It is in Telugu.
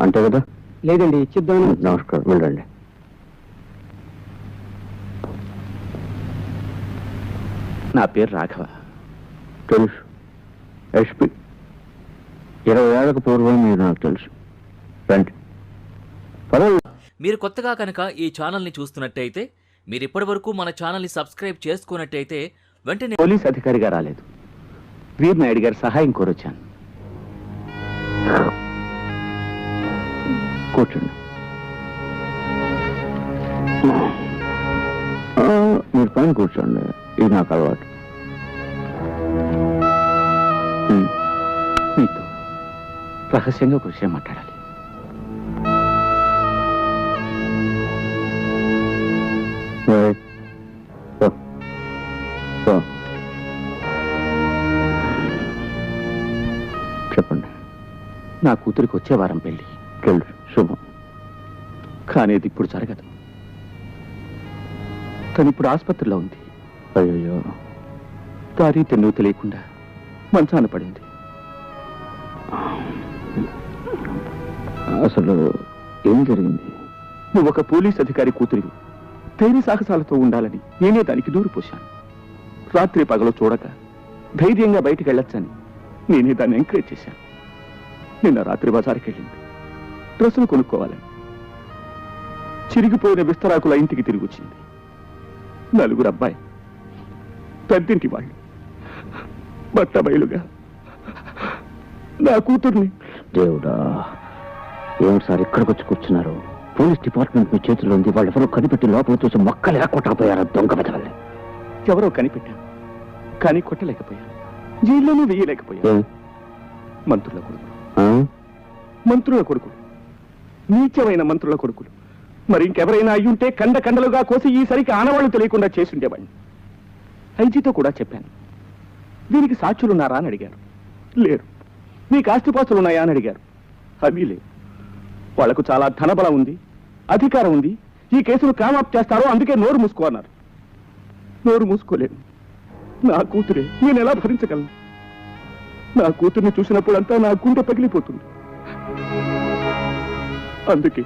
అంతే కదా? లేదండి ఇచ్చిద్దాం. నమస్కారం వెళ్ళండి. నా పేరు రాఘవ. తెలుసు. ఎస్పి. ఇరవై ఏళ్ళకు పూర్వం మీరు నాకు తెలుసు. రండి. పర్వాలేదు మీరు కొత్తగా కనుక ఈ ఛానల్ని చూస్తున్నట్టయితే మీరు ఇప్పటివరకు మన ఛానల్ని సబ్స్క్రైబ్ చేసుకున్నట్టయితే వెంటనే పోలీస్ అధికారిగా రాలేదు. వీర్ నాయుడు గారి సహాయం కోరొచ్చాను. కూర్చోండి. ఆ, మీరు పైన కూర్చోండి. ఇది నాకు అలవాటు. మీతో రహస్యంగా ఒక విషయం మాట్లాడాలి. చెప్పండి. నా కూతురికి వచ్చే వారం పెళ్ళి తెలుసు శుభం. కానీ ఇది ఇప్పుడు జరగదు. తను ఇప్పుడు ఆసుపత్రిలో ఉంది. అయ్యో దారి తెన్ను తెలియకుండా మంచాన పడింది అసలు ఏం జరిగింది? నువ్వు ఒక పోలీస్ అధికారి కూతురివి. ధైర్య సాహసాలతో ఉండాలని నేనే దానికి దూరు పోశాను. రాత్రి పగలు చూడక ధైర్యంగా బయటికి వెళ్ళొచ్చని నేనే దాన్ని ఎంకరేజ్ చేశాను. నిన్న రాత్రి బజార్కి వెళ్ళింది డ్రెస్సులు కొనుక్కోవాలని చిరిగిపోయిన విస్తరాకుల ఇంటికి తిరిగి వచ్చింది. నలుగురు అబ్బాయి పెద్దింటి వాళ్ళు బట్ట బయలుగా నా కూతుర్ని. దేవుడా ఏం సార్ ఇక్కడికి వచ్చి కూర్చున్నారు? పోలీస్ డిపార్ట్మెంట్ మీ చేతిలో ఉంది. వాళ్ళు ఎవరో కనిపెట్టి లోపల చూసి మొక్కలు లేకపోతాపోయారు దొంగ బతవల్ని ఎవరో కనిపెట్టాను కానీ కొట్టలేకపోయాను జైల్లోనూ వేయలేకపోయాను మంత్రుల కొడుకులు మంత్రుల కొడుకులు నీచమైన మంత్రుల కొడుకులు. మరి ఇంకెవరైనా అయ్యుంటే కండ కండలుగా కోసి ఈసరికి ఆనవాళ్ళు తెలియకుండా చేసుండేవాడిని ఐజీతో కూడా చెప్పాను. దీనికి సాక్షులున్నారా అని అడిగారు. లేరు. మీకు ఆస్తిపాస్తులున్నాయా అని అడిగారు. అవి లేవు. వాళ్ళకు చాలా ధనబలం ఉంది అధికారం ఉంది. ఈ కేసును కామాప్ చేస్తారో అందుకే నోరు మూసుకో అన్నారు. నోరు మూసుకోలేను నా కూతురే నేను ఎలా భరించగలను? నా కూతుర్ని చూసినప్పుడంతా నా గుండె పగిలిపోతుంది. అందుకే.